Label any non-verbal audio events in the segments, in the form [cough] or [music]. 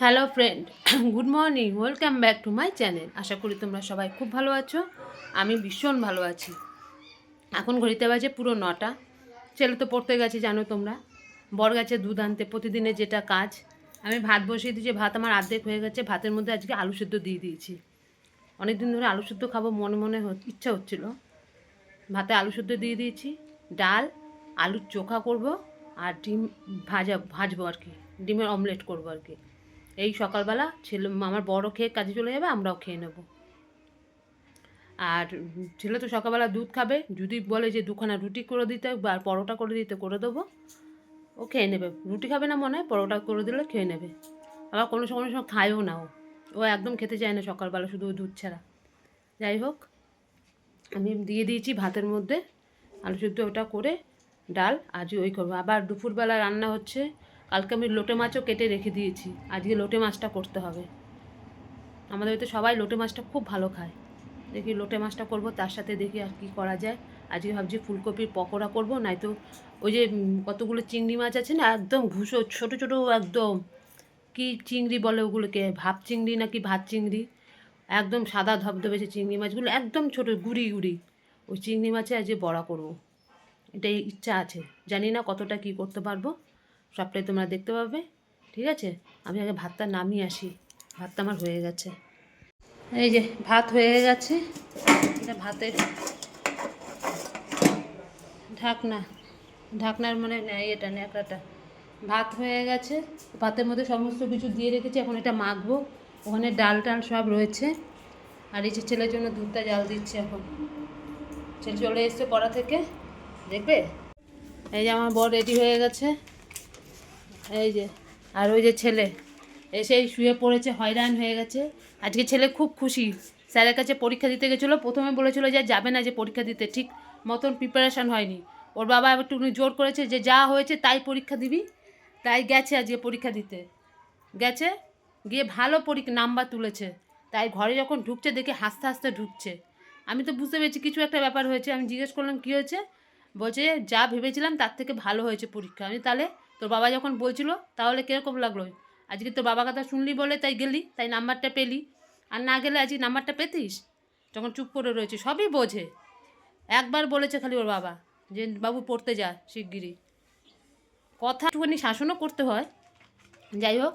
Hello friend good morning welcome back to my channel আশা করি তোমরা সবাই খুব ভালো আছো। আমি ভীষণ ভালো আছি। এখন ঘড়িতে বাজে পুরো নটা। ছেলে তো পড়তে গেছে, জানো তোমরা। বর গেছে দুধ আনতে, প্রতিদিনের যেটা কাজ। আমি ভাত বসিয়ে দিয়েছি, ভাত আমার অর্ধেক হয়ে গেছে। ভাতের মধ্যে আজকে আলু সেদ্ধ দিয়ে দিয়েছি। অনেক দিন ধরে আলু সেদ্ধ খাব, মনে মনে ইচ্ছা হচ্ছিল। ভাতে আলু সেদ্ধ দিয়ে দিয়েছি, ডাল, আলুর চোখা করব, আর ডিম ভাজা ভাজবো আর কি। ডিমের অমলেট করব আর কি। এই সকালবেলা ছেলে, আমার বড় খেয়ে কাজে চলে যাবে, আমরাও খেয়ে নেব। আর ছেলে তো সকালবেলা দুধ খাবে, যদি বলে যে দুখানা রুটি করে দিতে, বা পরোটা করে দিতে, করে দেবো। ও খেয়ে নেবে। রুটি খাবে না মনে হয়, পরোটা করে দিলে খেয়ে নেবে। আবার কোনো সময় কোনো সময় খায়ও না ও। ও একদম খেতে চায় না সকালবেলা শুধু দুধ ছাড়া। যাই হোক, আমি দিয়ে দিয়েছি ভাতের মধ্যে। আলু সিদ্ধ ওটা করে ডাল আজ ওই করব। আবার দুপুরবেলা রান্না হচ্ছে কালকে আমি লোটে মাছও কেটে রেখে দিয়েছি। আজকে লোটে মাছটা করতে হবে। আমাদের বাড়িতে সবাই লোটে মাছটা খুব ভালো খায়। দেখি লোটে মাছটা করব, তার সাথে দেখি আর কি করা যায়। আজকে ভাবছি ফুলকপির পকোড়া করব নয়তো ওই যে কতগুলো চিংড়ি মাছ আছে না, একদম ঘুষো, ছোট ছোট একদম, কি চিংড়ি বলে ওগুলোকে, ভাপ চিংড়ি নাকি ভাত চিংড়ি, একদম সাদা ধবধবে যে চিংড়ি মাছগুলো, একদম ছোট, গুড়ি গুড়ি। ওই চিংড়ি মাছে আজকে বড়া করব। এটাই ইচ্ছা আছে। জানি না কতটা কি করতে পারব। সবটাই তোমরা দেখতে পাবে, ঠিক আছে? আমি আগে ভাতটা নামিয়ে আসি, ভাতটা আমার হয়ে গেছে। এই যে, ভাত হয়ে গেছে, এটা ভাতের ঢাকনা, ঢাকনার মানে নেই এটা ন্যাকড়াটা। ভাত হয়ে গেছে, ভাতের মধ্যে সমস্ত কিছু দিয়ে রেখেছি, এখন এটা মাখবো। ওখানে ডাল টাল সব রয়েছে, আর এই যে ছেলের জন্য দুধটা জাল দিচ্ছে এখন। ছেলে চলে এসছে পড়া থেকে, দেখবে? এই যে আমার বর রেডি হয়ে গেছে। এই যে, আর ওই যে ছেলে এসেই শুয়ে পড়েছে, হয়রান হয়ে গেছে। আজকে ছেলে খুব খুশি। স্যারের কাছে পরীক্ষা দিতে গেছিল, প্রথমে বলেছিল যে যাবে না যে পরীক্ষা দিতে, ঠিক মতন প্রিপারেশান হয়নি। ওর বাবা একটু জোর করেছে যে যা হয়েছে তাই পরীক্ষা দিবি, তাই গেছে আজকে পরীক্ষা দিতে। গেছে, গিয়ে ভালো পরীক্ষা নাম্বার তুলেছে। তাই ঘরে যখন ঢুকছে দেখে হাসতে হাসতে ঢুকছে। আমি তো বুঝতে পেরেছি কিছু একটা ব্যাপার হয়েছে। আমি জিজ্ঞেস করলাম, কী হয়েছে? বলছে, যা ভেবেছিলাম তার থেকে ভালো হয়েছে পরীক্ষা। আমি তাহলে তোর বাবা যখন বলছিল তাহলে কীরকম লাগল? আজকে তোর বাবা কথা শুনলি বলে তাই গেলি তাই নাম্বারটা পেলি। আর না গেলে আজকে নাম্বারটা পেতিস? যখন চুপ করে রয়েছে সবই বোঝে। একবার বলেছে খালি ওর বাবা যে বাবু পড়তে যা শিগগিরই। কথা একটুখানি শাসনও করতে হয়। যাই হোক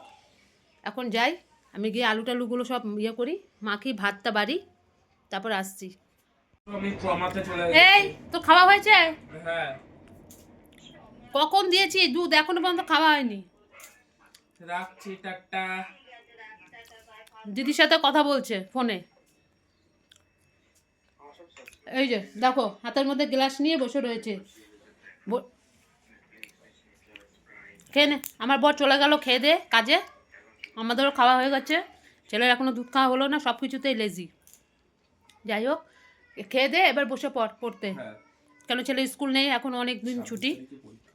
এখন যাই আমি গিয়ে আলু টালুগুলো সব ইয়ে করি মাখি ভাতটা বাড়ি তারপর আসছি। এই তো খাওয়া হয়েছে? হ্যাঁ। কখন দিয়েছি? দুধ এখনও পর্যন্ত খাওয়া হয়নি। রাখছি টাটা। দিদির সাথে কথা বলছে ফোনে। এই যে দেখো হাতের মধ্যে গ্লাস নিয়ে বসে রয়েছে। খেয়ে নে আমার বর চলে গেল খেয়ে দে কাজে। আমাদেরও খাওয়া হয়ে গেছে। ছেলের এখনও দুধ খাওয়া হলো না সব কিছুতেই লেজি যাই হোক খেয়ে দে এবার বসে পড় পড়তে। হ্যাঁ। কেন ছেলে স্কুল নেই? এখন অনেক দিন ছুটি।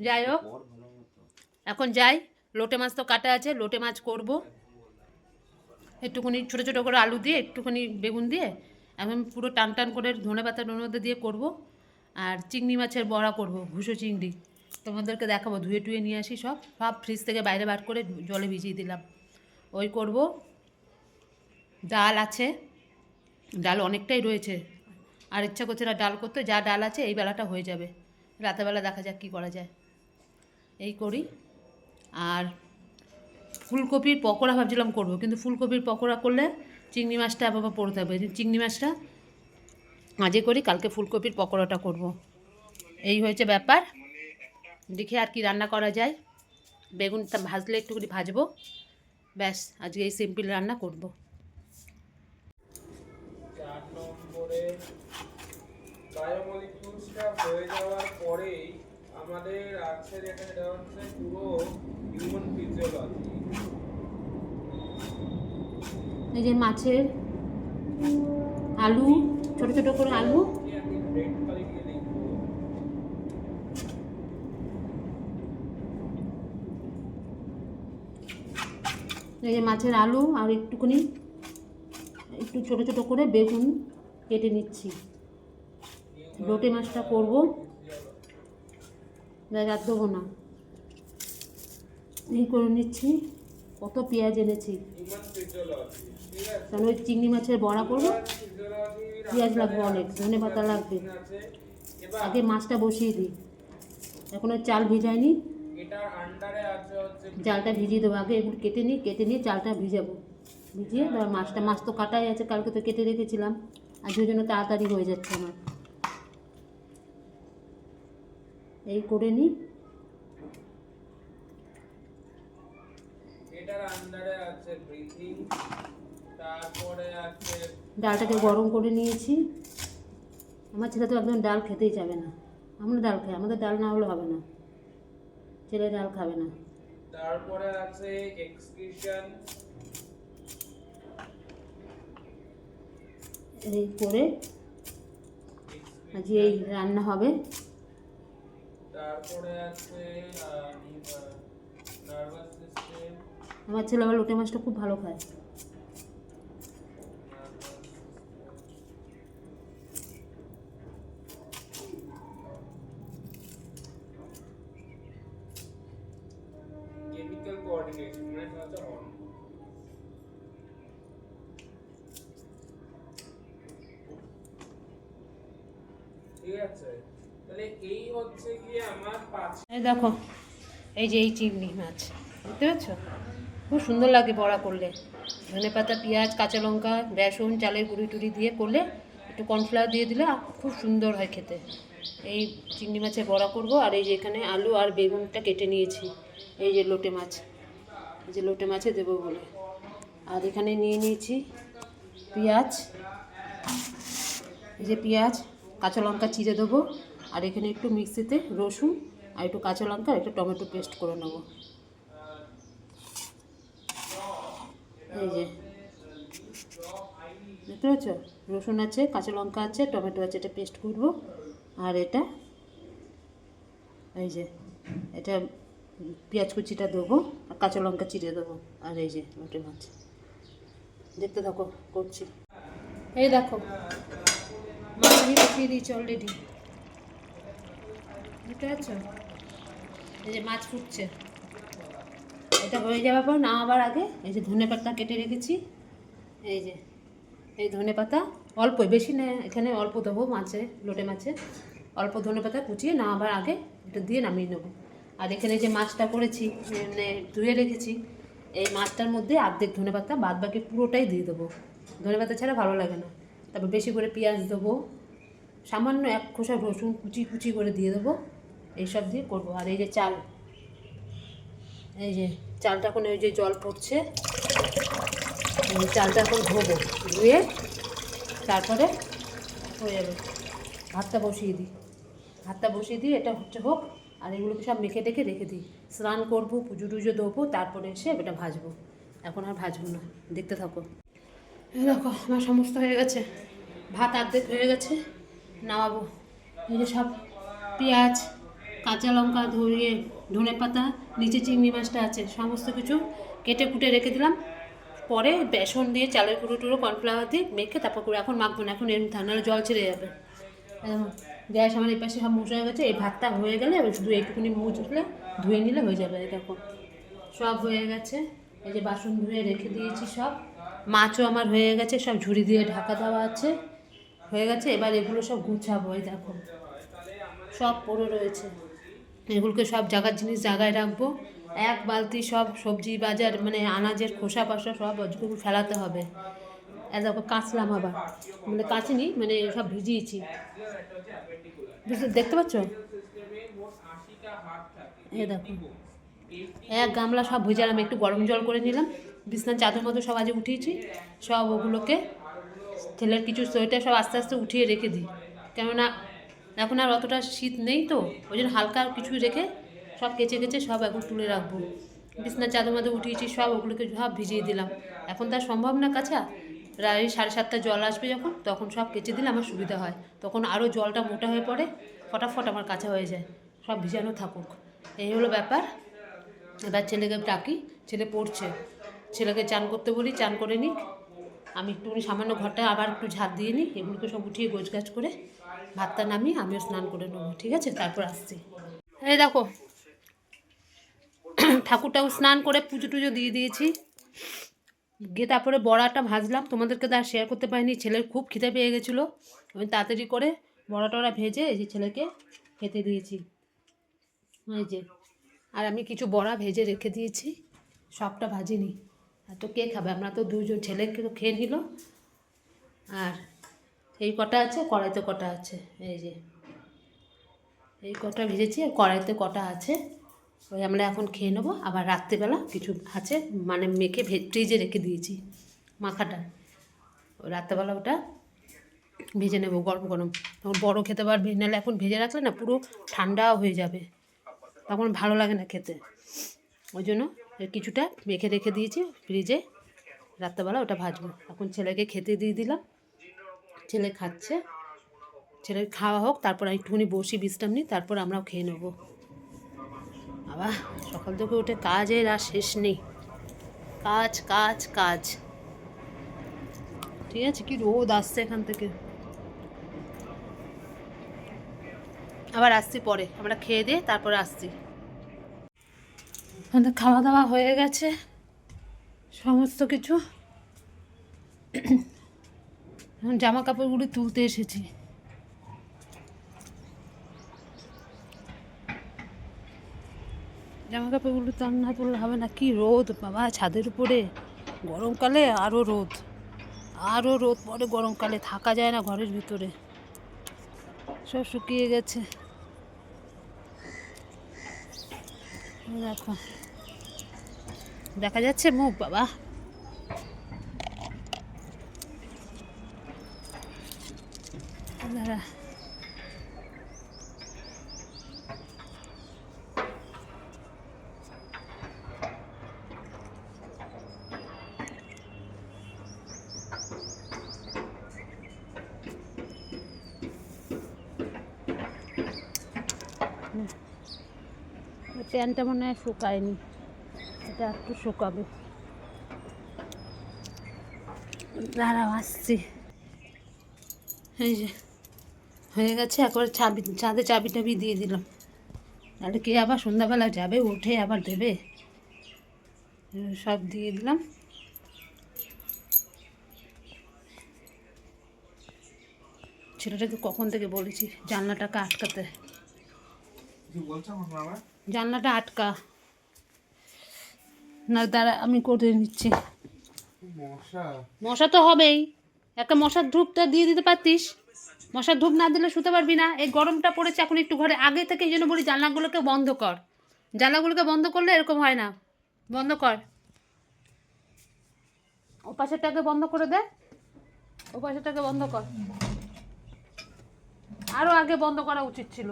যাই হোক। এখন যাই। লোটে মাছ তো কাটা আছে লোটে মাছ করব। একটুখানি ছোটো ছোটো করে আলু দিয়ে একটুখানি বেগুন দিয়ে এখন পুরো টান টান করে ধনে পাতা ধনে পাতা দিয়ে করব। আর চিংড়ি মাছের বড়া করব ভুষো চিংড়ি। তোমাদেরকে দেখাবো ধুয়ে টুয়ে নিয়ে আসি সব। সব ফ্রিজ থেকে বাইরে বার করে জলে ভিজিয়ে দিলাম। ওই করব। ডাল আছে। ডাল অনেকটাই রয়েছে। আর ইচ্ছা করছে না ডাল করতে, যা ডাল আছে এই বেলাটা হয়ে যাবে। রাতেরবেলা দেখা যাক কী করা যায়। এই করি। আর ফুলকপির পকোড়া ভাবছিলাম করব, কিন্তু ফুলকপির পকোড়া করলে চিংড়ি মাছটা আবার পড়তে হবে। চিংড়ি মাছটা আজে করি, কালকে ফুলকপির পকোড়াটা করব। এই হয়েছে ব্যাপার। দেখি আর কি রান্না করা যায়। বেগুনটা ভাজলে একটুখানি ভাজবো। ব্যাস, আজকে এই সিম্পল রান্না করব। চার নম্বরে বায়োমলিকিউলসটা হয়ে যাওয়ার পরেই আমাদের আছে যেটা সেটা হচ্ছে পুরো হিউম্যান ফিজিওলজি এই যে মাছের আলু ছোট ছোট করে আলু। এই যে মাছের আলু আর একটুখানি একটু ছোট ছোট করে বেগুন কেটে নিচ্ছি। লোটে মাছটা করব। রাত দেবো না। এই করে নিচ্ছি। কত পেঁয়াজ এনেছি। কারণ ওই চিংড়ি মাছের বড়া করব। পেঁয়াজ লাগবে অনেক, ধনে পাতা লাগবে। আগে মাছটা বসিয়ে দিই। এখনও চাল ভিজাইনি। চালটা ভিজিয়ে দেবো। আগে এগুলো কেটে নিই, কেটে নিয়ে চালটা ভিজাবো। ভিজিয়ে এবার মাছটা, মাছ তো কাটাই আছে, কালকে তো কেটে রেখেছিলাম। আর জন্য তাড়াতাড়ি হয়ে যাচ্ছে আমার। এই করে নিই এটার আন্ডারে আছে ব্রিথিং তারপরে আছে ডালটাকে গরম করে নিয়েছি। আমার ছেলে তো একদম ডাল খেতেই যাবে না। আমরা ডাল খাই আমাদের ডাল না হলে হবে না। ছেলে ডাল খাবে না। তারপরে আছে এক্সক্রিশন এই করে। আজ এই রান্না হবে। তারপরে আছে নার্ভাস সিস্টেম আমার ছেলে আবার লোটে মাছটা খুব ভালো খায়। কেমিক্যাল কোঅর্ডিনেশন মানে হচ্ছে হরমোন ঠিক আছে। এই দেখো, এই যে এই চিংড়ি মাছ বুঝতে পারছ খুব সুন্দর লাগে বড়া করলে। ধনে পাতা, পেঁয়াজ, কাঁচা লঙ্কা, বেসন, চালের গুঁড়ি টুড়ি দিয়ে করলে একটু কর্নফ্লাওয়ার দিয়ে দিলে খুব সুন্দর হয় খেতে। এই চিংড়ি মাছের বড়া করব, আর এই যে এখানে আলু আর বেগুনটা কেটে নিয়েছি। এই যে লোটে মাছ, এই যে লোটে মাছে দেবো বলে। আর এখানে নিয়ে নিয়েছি পেঁয়াজ, এই যে পেঁয়াজ, কাঁচা লঙ্কা চিড়ে দেবো। আর এখানে একটু মিক্সিতে রসুন আর একটু কাঁচা লঙ্কা আর একটু টমেটো পেস্ট করে নেব। এই যে। দেখতে পাচ্ছ? রসুন আছে, কাঁচা লঙ্কা আছে, টমেটো আছে, এটা পেস্ট করব। আর এটা, এই যে, এটা পেঁয়াজ কুচিটা দেবো আর কাঁচা লঙ্কা চিড়ে দেবো। আর এই যে লোটে মাছ দেখতে থাকো, করছি। এই দেখো, মাছ দিয়েছি অলরেডি বুঝতে পারছ? এই যে মাছ ফুটছে। এটা হয়ে যাওয়ার পর নামাবার আগে এই যে ধনে পাতা কেটে রেখেছি। এই যে, এই ধনে পাতা অল্প, বেশি না, এখানে অল্প দেবো মাছে, লোটে মাছে। অল্প ধনে পাতা কুচিয়ে নামাবার আগে এটা দিয়ে নামিয়ে নেব। আর এখানে যে মাছটা করেছি মানে ধুয়ে রেখেছি, এই মাছটার মধ্যে অর্ধেক ধনে পাতা বাদ বাকি পুরোটাই দিয়ে দেবো। ধনে পাতা ছাড়া ভালো লাগে না। তারপর বেশি করে পেঁয়াজ দেবো। সামান্য এক খোসা রসুন কুচি কুচি করে দিয়ে দেবো। এইসব দিয়ে করব। আর এই যে চাল, এই যে চালটা এখন ওই যে জল পড়ছে চালটা এখন ধোবো, ধুয়ে তারপরে হয়ে যাবে। ভাতটা বসিয়ে দিই। ভাতটা বসিয়ে দিই এটা হচ্ছে হোক, আর এগুলোকে সব মেখে টেখে রেখে দিই। স্নান করব, পুজো টুজো দেবো, তারপরে এসে এটা ভাজবো। এখন আর ভাজবো না, দেখতে থাকো। দেখো, আমার সমস্ত হয়ে গেছে। ভাত আর্ধেক হয়ে গেছে, নামাবো। এই যে সব পেঁয়াজ কাঁচা লঙ্কা ধরিয়ে ধনে পাতা, নিচে চিংড়ি মাছটা আছে, সমস্ত কিছু কেটে কুটে রেখে দিলাম। পরে বেসন দিয়ে চালের কুড়ো টুড়ো, কর্নফ্লাওয়ার দিয়ে মেখে তারপর করে এখন মাখবো, না এখন এরকম ঠান্ডা জল ছেড়ে যাবে। গ্যাস আমার এই পাশে সব মুছ হয়ে গেছে, এই ভাতটা হয়ে গেলে দু এইটুকুনি মুছলে, ধুয়ে নিলে হয়ে যাবে দেখো। সব হয়ে গেছে, এই যে বাসন ধুয়ে রেখে দিয়েছি সব। মাছও আমার হয়ে গেছে, সব ঝুড়ি দিয়ে ঢাকা দেওয়া আছে। হয়ে গেছে, এবার এগুলো সব গুছাবো, এই দেখো। সব পড়ে রয়েছে। এগুলোকে সব জায়গার জিনিস জায়গায় রাখব। এক বালতি সব সবজি বাজার মানে আনাজের খোসা পাশা সব ওগুলো ফেলাতে হবে। দেখো কাঁচলাম আবার। মানে কাচিনি মানে সব ভিজিয়েছি। বুঝতে দেখতে পাচ্ছ? এ দেখো। এক গামলা সব ভুজালাম, একটু গরম জল করে নিলাম। বিছনার চাদর মতো সব আজ উঠিয়েছি। সব ওগুলোকে ছেলের কিছু সোয়েটার সব আস্তে আস্তে উঠিয়ে রেখে দিই। কেননা এখন আর অতটা শীত নেই তো, ওই জন্য হালকা কিছু রেখে সব কেচে কেচে সব এখন তুলে রাখব। বিছনার চাদর মধ্যে উঠিয়েছি, সব ওগুলোকে সব ভিজিয়ে দিলাম। এখন তার সম্ভব না কাছা প্রায় সাড়ে সাতটা জল আসবে যখন, তখন সব কেচে দিলে আমার সুবিধা হয়। তখন আরও জলটা মোটা হয়ে পড়ে, ফটাফট আমার কাছা হয়ে যায়। সব ভিজানো থাকুক। এই হলো ব্যাপার। এবার ছেলেকে ডাকি, ছেলে পড়ছে। ছেলেকে চান করতে বলি, চান করে নিক। আমি একটুখানি সামান্য ঘরটা আবার একটু ঝাঁট দিয়ে নিই, এগুলোকে সব উঠিয়ে গোছ গাছ করে ভাতটা নামিয়ে আমিও স্নান করে নেব, ঠিক আছে? তারপর আসছি। এই দেখো, ঠাকুরটাও স্নান করে পুজো টুজো দিয়ে দিয়েছি। গিয়ে তারপরে বড়াটা ভাজলাম। তোমাদেরকে তো আর শেয়ার করতে পারিনি, ছেলের খুব খিদে পেয়ে গেছিল। আমি তাড়াতাড়ি করে বড়া টড়া ভেজে এই যে ছেলেকে খেতে দিয়েছি। এই যে, আর আমি কিছু বড়া ভেজে রেখে দিয়েছি, সবটা ভাজিনি। আর তো কে খাবে? আমরা তো দুজন, ছেলে তো খেয়ে নিল। আর এই কটা আছে, কড়াইতে কটা আছে? এই যে। এই কটা ভেজেছি আর কড়াইতে কটা আছে। ওই আমরা এখন খেয়ে নেব। আবার রাত্রিবেলা কিছু আছে মানে মেখে ফ্রিজে রেখে দিয়েছি মাখাটা। ওই রাত্রেবেলা ওটা ভেজে নেব গরম গরম। তখন বড় খেতে পারবি নাহলে এখন ভেজে রাখলে না পুরো ঠান্ডাও হয়ে যাবে। তখন ভালো লাগে না খেতে। ওই জন্য কিছুটা মেখে রেখে দিয়েছি ফ্রিজে। রাত্রেবেলা ওটা ভাজবো। এখন ছেলেকে খেতে দিয়ে দিলাম। ছেলে খাচ্ছে। ছেলের খাওয়া হোক, তারপর আমি একটুখানি বসি, বিশ্রাম নিই, তারপর আমরাও খেয়ে নেব। আবার সকাল থেকে উঠে কাজের আর শেষ নেই। কাজ কাজ কাজ। ঠিক আছে, কি রোদ আসছে এখান থেকে। আবার আসছি পরে, আমরা খেয়ে দিয়ে তারপরে আসছি। আমাদের খাওয়া দাওয়া হয়ে গেছে। সমস্ত কিছু। জামা কাপড়গুলি তুলতে এসেছি। জামা কাপড়গুলো তো না তুললে হবে না। কি রোদ বাবা, ছাদের উপরে। গরমকালে আরও রোদ। আরও রোদ পড়ে গরমকালে, থাকা যায় না ঘরের ভিতরে। সব শুকিয়ে গেছে। দেখো। দেখা যাচ্ছে মুখ বাবা। দাঁড়া ওই প্যান্টটা মনে হয় শুকায়নি। এটা একটু শুকাবে। দাঁড়াও আসছি। এই যে। হয়ে গেছে একবার চাবি চাঁদে চাবি টাবি দিয়ে দিলাম। তাহলে কে আবার সন্ধ্যাবেলা যাবে উঠে আবার দেবে। সব দিয়ে দিলাম। ছেলেটাকে কখন থেকে বলেছি জানলাটাকে আটকাতে। জানলাটা আটকা। না দাঁড়া আমি করে নিচ্ছি। মশা তো হবেই। একটা মশার ধূপটা দিয়ে দিতে পারতিস? মশার ধূপ না দিলে শুতে পারবি না। এই গরমটা পড়েছে এখন একটু ঘরে। আগে থেকে এই জন্য বলি জানলাগুলোকে বন্ধ কর। জানলাগুলোকে বন্ধ করলে এরকম হয় না। বন্ধ কর। ও পাশেরটাকে বন্ধ করে দে। ও পাশেরটাকে বন্ধ কর। আরও আগে বন্ধ করা উচিত ছিল।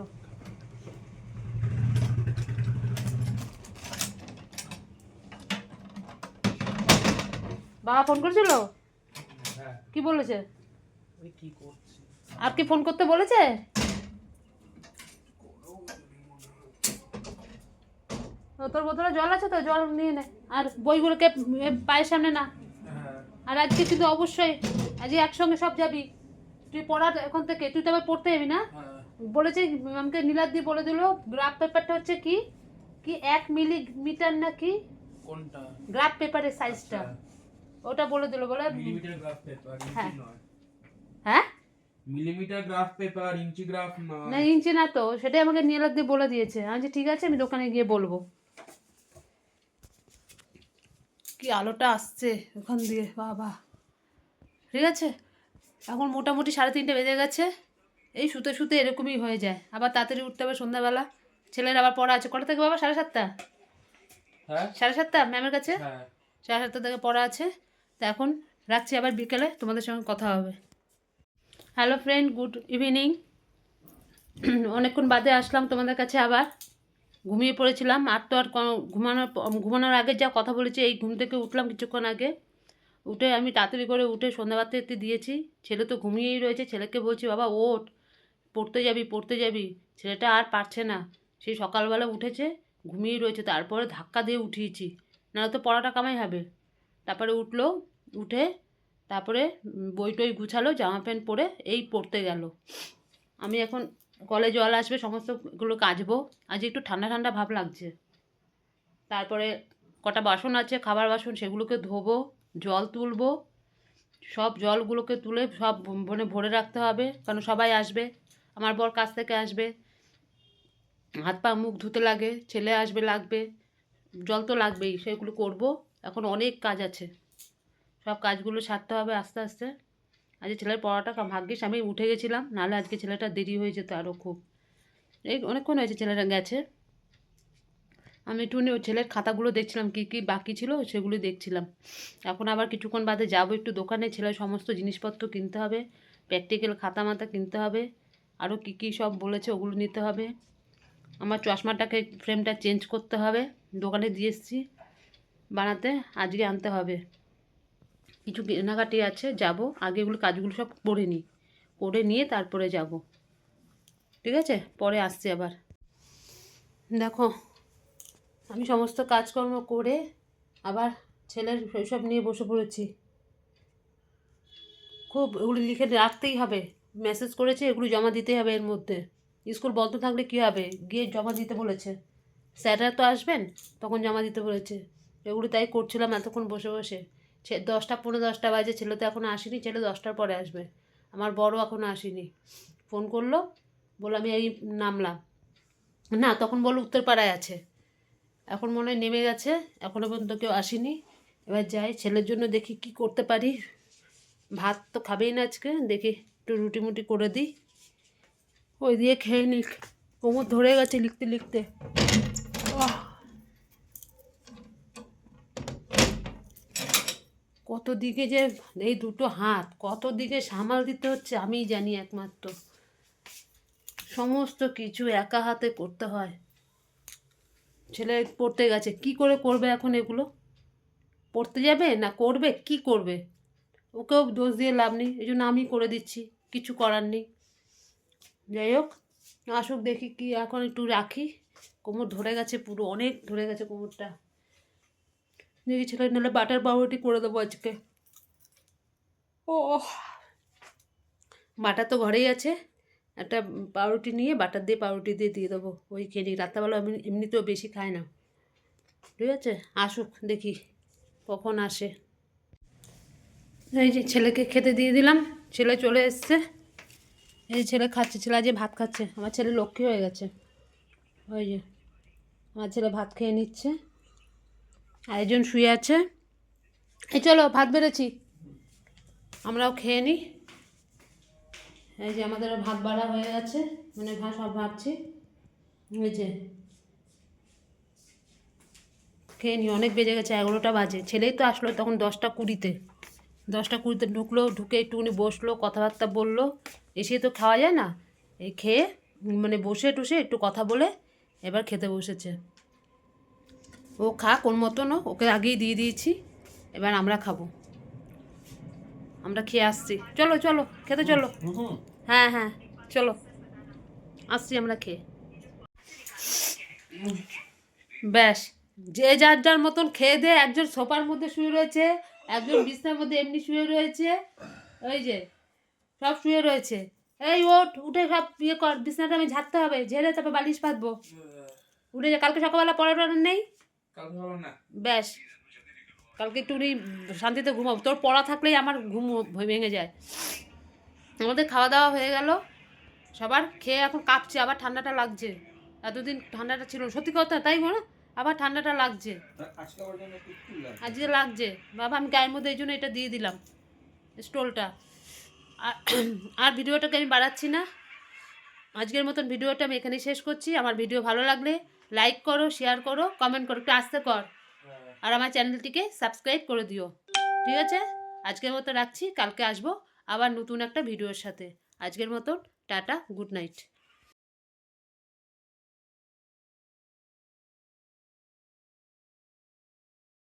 বাবা ফোন করেছিল? হ্যাঁ। কি বলেছে? কি করছি? আর কি ফোন করতে বলেছে? তোর বোতলে জল আছে তো? জল নিয়ে নে। আর বইগুলোকে পায়ের সামনে না। হ্যাঁ। আর আজকে কিন্তু অবশ্যই আজকে একসঙ্গে সব যাবি। তুই পড়ার এখন থেকে তুই তো আবার পড়তে যাবি না? হ্যাঁ। বলেছে আমাকে নীলাদ দিয়ে বলে দিল গ্রাফ পেপারটা হচ্ছে কি? কি এক মিলিমিটার না কি? কোনটা? গ্রাফ পেপারের সাইজটা ওটা বলে দিল বলে। হ্যাঁ। হ্যাঁ? Millimetre graph paper inch graph না নয় ইঞ্চি না তো সেটাই আমাকে নীলাদ দিয়ে বলে দিয়েছে। আমি যে ঠিক আছে আমি দোকানে গিয়ে বলব। কি আলোটা আসছে ওখান দিয়ে বাবা। ঠিক আছে? এখন মোটামুটি সাড়ে তিনটে বেজে গেছে। এই শুতে শুতে এরকমই হয়ে যায়। আবার তাড়াতাড়ি উঠতে হবে সন্ধ্যাবেলা। ছেলের আবার পড়া আছে। কটা থেকে বাবা? সাড়ে সাতটা? হ্যাঁ। সাড়ে সাতটা ম্যামের কাছে? হ্যাঁ। সাড়ে সাতটা থেকে পড়া আছে। তা এখন রাখছি আবার বিকেলে। তোমাদের সঙ্গে কথা হবে। হ্যালো ফ্রেন্ড গুড ইভিনিং অনেকক্ষণ বাদে আসলাম তোমাদের কাছে আবার। ঘুমিয়ে পড়েছিলাম। আর তো আর ঘুমানোর ঘুমানোর আগে যা কথা বলেছি, এই ঘুম থেকে উঠলাম কিছুক্ষণ আগে। উঠে আমি তাড়াতাড়ি করে উঠে সন্ধ্যাবাতি একটু দিয়েছি। ছেলে তো ঘুমিয়েই রয়েছে। ছেলেকে বলছি, বাবা, ওঠ। পড়তে যাবি পড়তে যাবি। ছেলেটা আর পারছে না। সেই সকালবেলা উঠেছে, ঘুমিয়েই রয়েছে। তারপরে ধাক্কা দিয়ে উঠিয়েছি। নাহলে তো পড়াটা কামাই হবে। তারপরে উঠল, উঠে তারপরে বই টই গুছালো, জামা প্যান্ট পরে এই পড়তে গেল। আমি এখন কলে জল আসবে, সমস্তগুলো কাচবো। আজ একটু ঠান্ডা ঠান্ডা ভাব লাগছে। তারপরে কটা বাসন আছে, খাবার বাসন, সেগুলোকে ধোবো, জল তুলবো। সব জলগুলোকে তুলে সব মানে ভরে রাখতে হবে কারণ সবাই আসবে। আমার বর কাছ থেকে আসবে। হাত পা মুখ ধুতে লাগে, ছেলে আসবে লাগবে, জল তো লাগবেই, সেগুলো করব। এখন অনেক কাজ আছে। সব কাজগুলো সারতে হবে আস্তে আস্তে। আজকে ছেলের পড়াটা ভাগ্যিস আমি উঠে গেছিলাম, নাহলে আজকে ছেলেটা দেরি হয়ে যেত আরও খুব। এই অনেকক্ষণ হয়েছে ছেলেটা গেছে। আমি একটু ছেলের খাতাগুলো দেখছিলাম, কী কী বাকি ছিল সেগুলো দেখছিলাম। এখন আবার কিছুক্ষণ বাদে যাব একটু দোকানে ছেলের সমস্ত জিনিসপত্র কিনতে হবে, প্র্যাকটিক্যাল খাতা মাতা কিনতে হবে আরও কী কী সব বলেছে ওগুলো নিতে হবে। আমার চশমাটাকে ফ্রেমটা চেঞ্জ করতে হবে, দোকানে দিয়ে এসেছি, বানাতে, আজকে আনতে হবে। কিছু কেনাকাটি আছে, যাব। আগে এগুলো কাজগুলো সব করে নিই। করে নিয়ে তারপরে যাব। ঠিক আছে? পরে আসছি আবার। দেখো, আমি সমস্ত কাজকর্ম করে আবার ছেলের শৈশব নিয়ে বসে পড়েছি। খুব এগুলো লিখে রাখতেই হবে। মেসেজ করেছে, এগুলো জমা দিতেই হবে এর মধ্যে। স্কুল বন্ধ থাকলে কী হবে? গিয়ে জমা দিতে বলেছে। স্যাররা তো আসবেন, তখন জমা দিতে বলেছে। এগুলো তাই করছিলাম এতক্ষণ বসে বসে। সে দশটা পনেরো দশটা বাজে ছেলে তো এখনও আসেনি ছেলে দশটার পরে আসবে। আমার বড় এখনও আসেনি। ফোন করল, বলল, আমি এই নামলাম। না, তখন বলল, উত্তরপাড়ায় আছে। এখন মনে হয় নেমে গেছে এখনও পর্যন্ত কেউ আসেনি। এবার যাই, ছেলের জন্য দেখি কি করতে পারি। ভাত তো খাবেই না আজকে, দেখি একটু রুটি মুটি করে দিই। ওই দিয়ে খেয়ে নিক। কোমর ধরে গেছে লিখতে লিখতে। আহ! কত দিকে যে এই দুটো হাত, কত দিকে সামাল দিতে হচ্ছে আমিই জানি একমাত্র। সমস্ত কিছু একা হাতে করতে হয়। ছেলে পড়তে গেছে, কি করে করবে এখন এগুলো? পড়তে যাবে না করবে? কি করবে? ওকেও দোষ দিয়ে লাভ নেই, এই জন্য আমি করে দিচ্ছি, কিছু করার নেই। যাই হোক, আসুক দেখি কি, এখন একটু রাখি। কোমর ধরে গেছে পুরো, অনেক ধরে গেছে কোমরটা। দেখি ছেলে নাহলে বাটার পাউরুটি করে দেবো আজকে। ও বাটার তো ঘরেই আছে। একটা পাউরুটি নিয়ে বাটার দিয়ে পাউরুটি দিয়ে দিয়ে দেবো। ওই খেয়ে নিই। রাত্রেবেলা এমনি, এমনিতেও বেশি খাই না। ঠিক আছে? আসুক, দেখি কখন আসে। এই যে ছেলেকে খেতে দিয়ে দিলাম। ছেলে চলে এসছে। এই যে ছেলে খাচ্ছে, ছেলে আজকে ভাত খাচ্ছে। আমার ছেলে লক্ষ্মী হয়ে গেছে। ওই যে, আমার ছেলে ভাত খেয়ে নিচ্ছে। আর একজন শুয়ে আছে। এই চলো, ভাত বেড়েছি। আমরাও খেয়ে নিই এই যে আমাদের ভাত বাড়া হয়ে গেছে। মানে ভাত সব ভাবছি এই যে। খেয়ে নিই অনেক বেজে গেছে, এগারোটা বাজে। ছেলেই তো আসলো তখন দশটা কুড়িতে। দশটা কুড়িতে ঢুকলো, ঢুকে একটুখানি বসল, কথাবার্তা বলল। এসে তো খাওয়া যায় না। এই খেয়ে মানে বসে টুসে একটু কথা বলে এবার খেতে বসেছে। ও খা কোন মতনও, ওকে আগেই দিয়ে দিয়েছি, এবার আমরা খাব। আমরা খেয়ে আসছি। চলো চলো, খেতে চলো। হ্যাঁ হ্যাঁ চলো। আসছি আমরা খেয়ে। ব্যাস, যে যার যার মতন খেয়ে দে, একজন সোফার মধ্যে শুয়ে রয়েছে, একজন বিছনার মধ্যে এমনি শুয়ে রয়েছে ওই যে, সব শুয়ে রয়েছে। এই ওঠ, উঠে সব ইয়ে কর, বিছনাটা আমি ঝাড়তে হবে, ঝেড়ে তারপর বালিশ পাতবো উঠে যা, কালকে সকালবেলা পড়া টড়া নেই ব্যাস। কালকে একটু শান্তিতে ঘুমাবো। তোর পড়া থাকলেই আমার ঘুম ভেঙে যায়। আমাদের খাওয়া দাওয়া হয়ে গেল। সবার খেয়ে এখন কাঁপছে আবার ঠান্ডাটা লাগছে। এতদিন ঠান্ডাটা ছিল সত্যি কথা তাই বলো? আবার ঠান্ডাটা লাগছে। আজকে লাগছে। বাবা আমি গায়ের মধ্যে এই জন্য এটা দিয়ে দিলাম স্টোলটা। আর [clears throat] আর ভিডিওটাকে আমি বাড়াচ্ছি না। আজকের মতন ভিডিওটা আমি এখানেই শেষ করছি। আমার ভিডিও ভালো লাগলে লাইক করো শেয়ার করো কমেন্ট করো একটু আসতে কর। আর আমার চ্যানেলটিকে সাবস্ক্রাইব করে দিও। ঠিক আছে? আজকের মতো রাখছি কালকে আসব আবার নতুন একটা ভিডিওর সাথে। আজকের মতন টাটা গুড নাইট